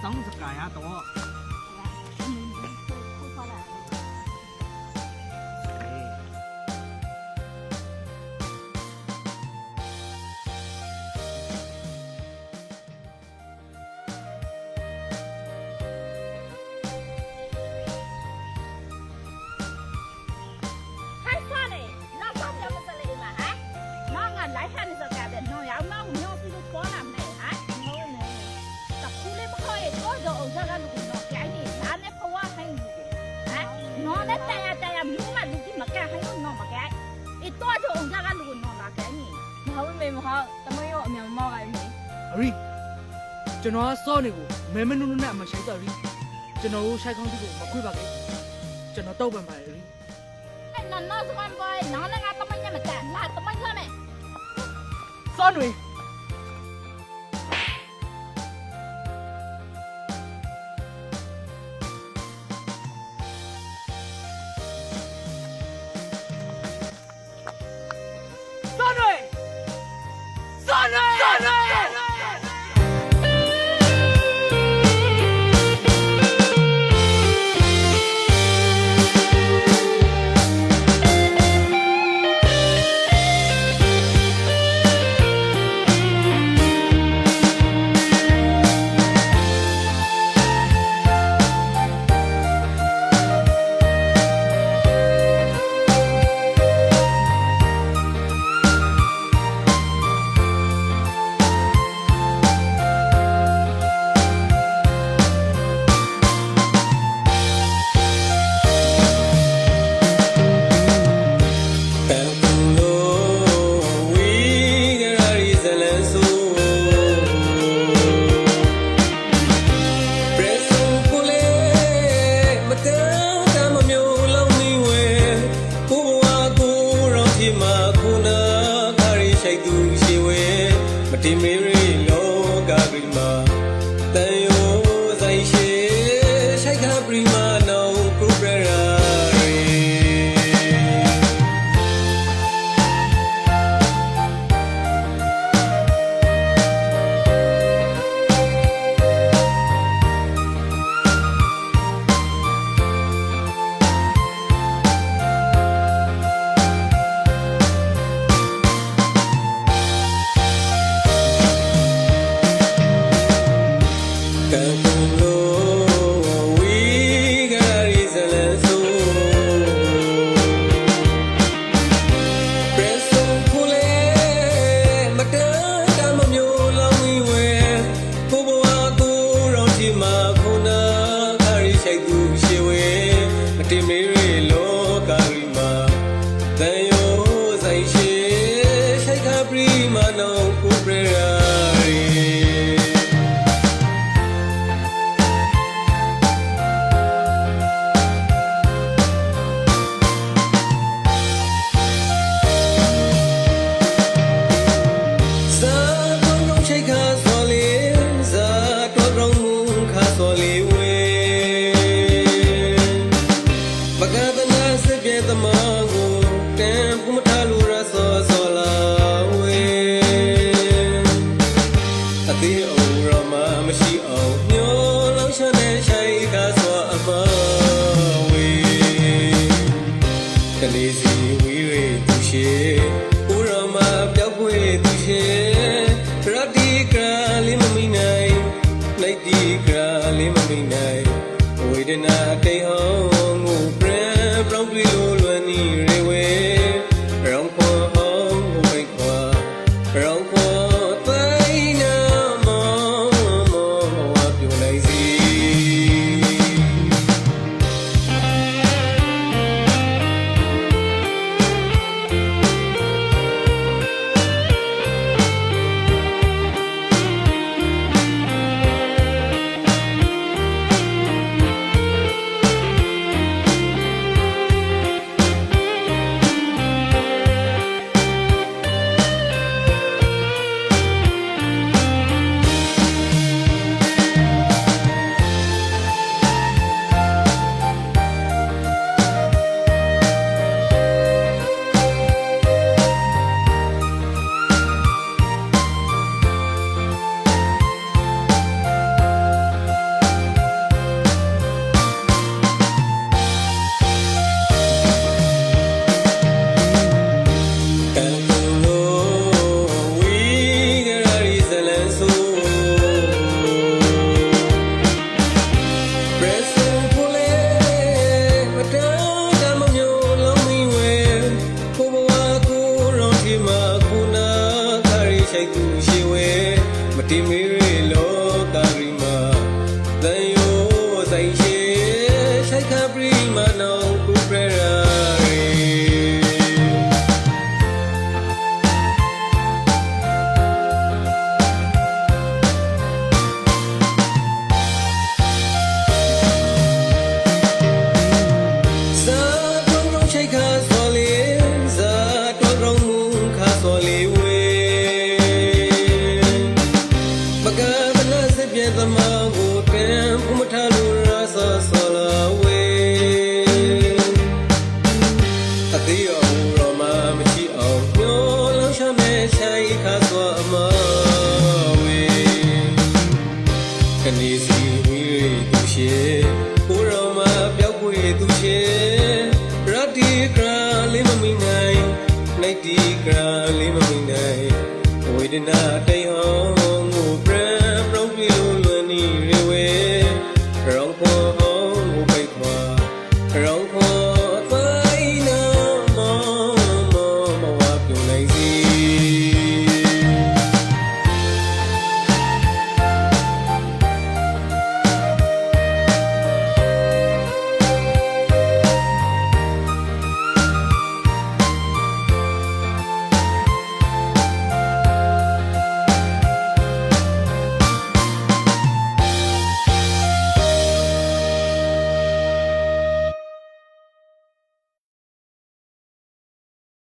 嗓子干呀多 ရင်မဟုတ်တမန်ရောအမြန်မမောက်လိုက်ဘူးအရီကျွန်တော်ကစောနေကိုမဲမနုနုနဲ့အမဆိုင်တော့ရီကျွန်တော်တို့ရှိုက်ကောင်းသူကိုမခွေပါခဲ့ကျွန်တော်တောက်ပန်ပါရီအဲ့နော်နော်စမန်ဘွိုင်းနောင်လည်းငါတမန်ရမတန်လာတမန်ရမယ်စောနေ သိရှိဆိုင်ခံပြီးမနော ပြန်သမားကိုကံဖုမထလို့ရာဆောဆောလာဝေအသေးအောင်ရောမမရှိအောင်ညိုလုံးရှမဲ့ချိုင်ခါစွာအမဝေကနေစီဝီသူရှိကိုရောမပြောက်ွေသူရှိရတိကရာလေးမမိနိုင်နိုင်တီကရာလေးမမိနိုင်ဝေဒနာတ